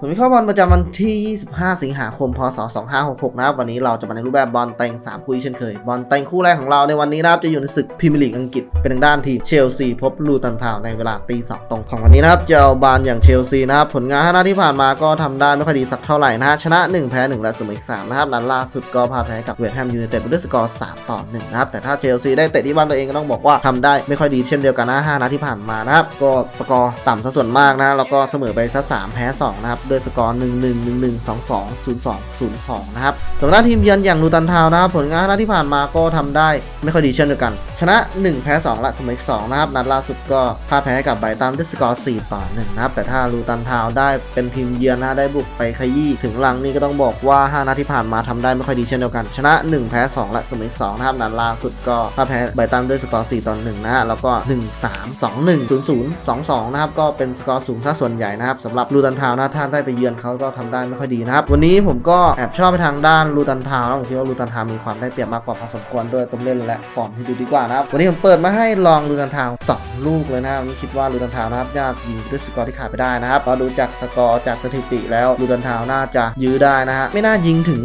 ผลวิเคราะห์บอลประจำวันที่ 25 สิงหาคม พศ 2566 นะครับ วันนี้เราจะมาในรูปแบบบอลแต่ง 3 คู่เช่นเคย บอลแต่งคู่แรกของเราในวันนี้นะครับ จะอยู่ในศึกพรีเมียร์ลีกอังกฤษ เป็นทางด้านทีมเชลซีพบลูตันทาวในเวลาตีสองตรงของวันนี้นะครับ เจ้าบานอย่างเชลซีนะครับ ผลงาน5นัดที่ผ่านมาก็ทำได้ไม่ค่อยดีสักเท่าไหร่นะฮะชนะ 1 แพ้ 1 และเสมออีก3นะครับ นัดล่าสุดก็พาแพ้กับเวสต์แฮมยูไนเต็ดด้วยสกอร์3ต่อ1นะครับ แต่ถ้าเชลซีได้เตะที่บ้านตัวเองก็ต้องบอกว่าทำได้ไม่ค่อยดีเช่นเดียวกันนะ5นัดที่ผ่านมานะครับก็สกอร์ต่ำซะส่วนมากนะแล้วก็เสมอไปซะ3แพ้2นะครับด้วยสกอร์ 1 1 1 1 2 2 0 2 0 2 นะครับสำหรับทีมเยือนอย่างลูตันทาวนะครับผลงานนัดที่ผ่านมาก็ทำได้ไม่ค่อยดีเช่นเดียวกัน ชนะ 1 แพ้ 2 และเสมออีก2นะครับ นัดล่าสุดก็พ่ายแพ้กับไบตันด้วยสกอร์ 4 ต่อ 1 นะครับ แต่ถ้าลูตันทาวได้เป็นทีมเยือนนะได้บุกไปขยี้ถึงหลังนี่ก็ต้องบอกว่า 5 นัดที่ผ่านมาทำได้ไม่ค่อยดีเช่นเดียวกัน ชนะ 1 แพ้ 2 และเสมออีก2นะครับ นัดล่าสุดก็พ่ายแพ้ไบตันด้วยสกอร์ 4 ต่อ 1 นะฮะแล้วก็ 1 3 2 1 0 0 2 2 นะครับก็เป็นสกอร์สูงซะส่วนใหญ่นะครับสำหรับลูตันทาวน์นะถ้าได้ไปเยือนเขาก็ทำได้ไม่ค่อยดีนะครับ วันนี้ผมก็แอบชอบไปทางด้านลูตันทาวน์นะผมคิดว่าลูตันทาวมีความได้เปรียบมากกว่าพอสมควรด้วยตัวเล่นและฟอร์มที่ดูดีกว่านะครับ วันนี้ผมเปิดมาให้ลองลูตันทาวสองลูกเลยนะครับคิดว่าลูตันทาวนะครับน่าจะยิงด้วยสกอร์ที่ขาดไปได้นะครับเราดูจากสกอร์จากสถิติแล้วลูตันทาวน่าจะยื้อได้นะฮะไม่น่ายิงถึง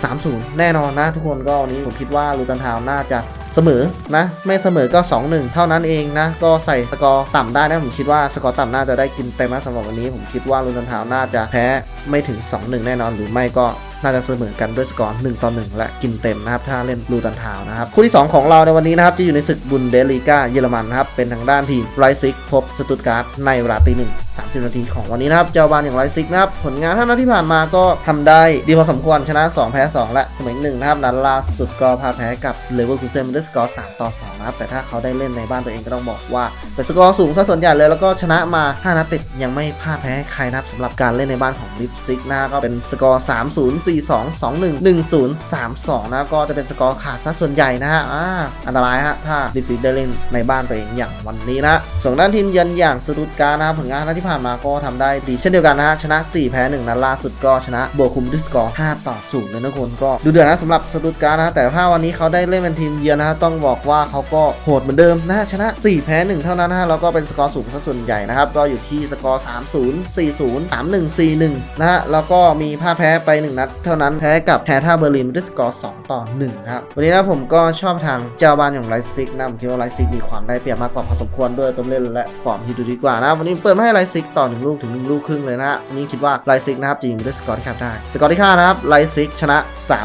2030 แน่นอนนะทุกคนก็วันนี้ผมคิดว่าลูตันทาวน่าจะ เสมอนะ ไม่เสมอก็ 2-1 เท่านั้นเองนะ ก็ใส่สกอร์ต่ำได้นะผมคิดว่าสกอร์ต่ำน่าจะได้กินเต็มนะสำหรับวันนี้ ผมคิดว่าลูนันทาวน่าจะแพ้ไม่ถึง 2-1 แน่นอน หรือไม่ก็น่าจะเสมอกันด้วยสกอร์1ต่อ1และกินเต็มนะครับ ถ้าเล่นลูตันทาวนะครับ คู่ที่ 2 ของเราในวันนี้นะครับ จะอยู่ในศึกบุนเดลีกาเยอรมันนะครับ เป็นทางด้านทีมไรซิกพบสตุตการ์ดในเวลาตีหนึ่ง 30 นาทีของวันนี้นะครับ เจ้าบ้านอย่างไรซิกนะครับ ผลงานท่านัดที่ผ่านมาก็ทำได้ดีพอสมควรชนะ 2 แพ้ 2 และเสมอหนึ่งนะครับนัดล่าสุดก็พาแพ้กับเลเวอร์คูเซนด้วยสกอร์3ต่อ2นะครับ แต่ถ้าเขาได้เล่นในบ้านตัวเองก็ต้องบอกว่าเป็นสกอร์สูงซะส่วนใหญ่เลยแล้วก็ชนะมา5นัดติดยังไม่พ่ายแพ้ใครนะครับสำหรับการเล่นในบ้านของลิฟซิกนะก็เป็นสกอร์ 3 0 4 2 2 1 1 0 3 2 นะก็จะเป็นสกอร์ขาดซะส่วนใหญ่นะฮะอ่าอันตรายฮะถ้าลิฟซิกได้เล่นในบ้านตัวเองอย่างวันนี้นะส่วนด้านทีมเยือนอย่างสตุตการ์นะครับผลงานที่ผ่านมาก็ทำได้ดี เช่นเดียวกันนะฮะชนะ 4 แพ้ 1นัดล่าสุดก็ชนะบวกคุมด้วยสกอร์ 5 ต่อ0เลยนะคนก็ดูเดือดนะสำหรับสตุตการ์นะแต่ถ้าวันนี้เขาได้เล่นเป็นทีมเยือนนะฮะต้องบอกว่าเขาก็โหดเหมือนเดิมนะฮะชนะ 4 แพ้ 1 เท่านั้นนะฮะแล้วก็เป็นสกอร์สูงซะส่วนใหญ่นะครับก็อยู่ที่สกอร์ 3 0 4 0 3 1 4 1 นะฮะแล้วก็มีพลาดแพ้ไป 1 นัด เท่านั้นแพ้กับแฮท่าเบอร์ลินด้วยสกอร์ 2 ต่อ1นะครับวันนี้นะผมก็ชอบทางเจ้าบ้านอย่างไรซิกนะผมคิดว่าไรซิกมีความได้เปรียบมากกว่าพอสมควรด้วยตัวเล่นและฟอร์มที่ดูดีกว่านะวันนี้เปิดมาให้ไรซิกต่อ 1 ลูกถึง 1 ลูกครึ่งเลยนะนนี้คิดว่าไรซิกนะครับจะยิงด้วยสกอร์ที่คาดได้ สกอร์ที่คาดนะครับไรซิกชนะ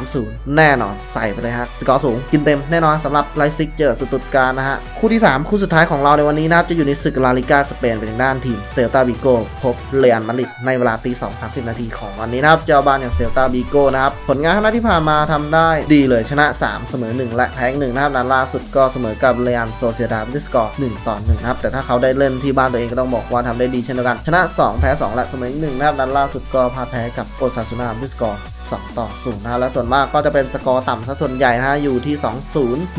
3-0 แน่นอนใส่ไปเลยฮะสกอร์สูงกินเต็มแน่นอนสำหรับไรซิกเจอสตุตการนะฮะคู่ที่ 3 คู่สุดท้ายของเราในวันนี้นะครับจะอยู่ในศึกลาลิกาสเปนเป็นทางด้านทีมเซลตาบิโกพบเรอัลมาดริดในเวลาตี2 30นาทีของวันนี้นะครับเจ้าบ้านอย่างเซลตาบิโกนะครับผลงานนัดที่ผ่านมาทำได้ดีเลยชนะ 3 เสมอ 1 และแพ้1นะครับนัดล่าสุดก็เสมอกับเรอัลโซเซียดาด้วยสกอร์1ต่อ1นะครับแต่ถ้าเขาได้เล่นที่บ้านตัวเองก็ต้องบอกว่าทำได้ดีเช่นดียวกัน ชนะ 2 แพ้ 2 และเสมอ1นะครับนัดล่าสุดก็พาแพ้กับโอซาซูนาด้วยสกอร์ 2 ต่อ0นะและส่วนมากก็จะเป็นสกอร์ต่ำซะส่วนใหญ่นะอยู่ที่ 2 0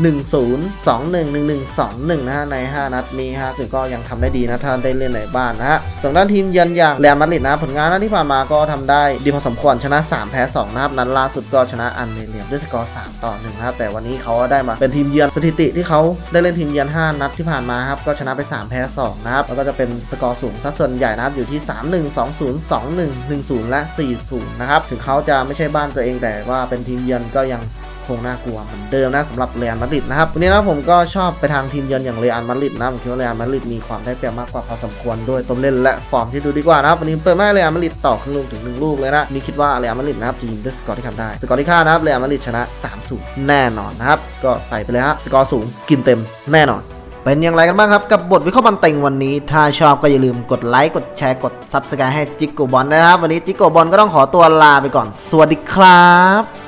1 0 2 1 1 1 2 1 นะฮะใน 5 นัดนี้ฮะถึงก็ยังทำได้ดีนะถ้าได้เล่นในบ้านนะฮะส่วนด้านทีมเยือนอย่างเรอัลมาดริดนะผลงานนัดที่ผ่านมาก็ทำได้ดีพอสมควรชนะ 3 แพ้2นะครับนัดล่าสุดก็ชนะอันเมเลียมด้วยสกอร์ 3 ต่อ1นะครับแต่วันนี้เขาได้มาเป็นทีมเยือนสถิติที่เขาได้เล่นทีมเยือน 5 นัดที่ผ่านมาครับก็ชนะไป 3 แพ้2นะครับแล้วก็จะเป็นสกอร์สูงซะส่วนใหญ่นะครับอยู่ที่ 3 1 2 0 2 1 1 0 และ 4 0นะครับถึงเขาจะไม่ใช่บ้านตัวเองแต่ว่าเป็นทีมเยือนก็ยังคงน่ากลัวเหมือนเดิมนะสำหรับเรอัลมาดริดนะครับวันนี้นะผมก็ชอบไปทางทีมเยือนอย่างเรอัลมาดริดนะผมคิดว่าเรอัลมาดริดมีความได้เปรียบมากกว่าพอสมควรด้วยตัวเล่นและฟอร์มที่ดูดีกว่านะครับวันนี้เปิดมาเรอัลมาดริดต่อครึ่งลูกถึงหนึ่งลูกเลยนะนี่คิดว่าเรอัลมาดริดนะครับจะยิงด้วยสกอร์ที่ทำได้สกอร์ที่คานะครับเรอัลมาดริดชนะ3-0แน่นอนนะครับก็ใส่ไปเลยฮะสกอร์สูงกินเต็มแน่นอน เป็นอย่างไรกันบ้างครับกับบทวิเคราะห์บอลเต็งวันนี้ ถ้าชอบก็อย่าลืมกดไลค์กดแชร์กด Subscribe ให้จิกโกบอลนะครับ วันนี้จิกโกบอลก็ต้องขอตัวลาไปก่อน สวัสดีครับ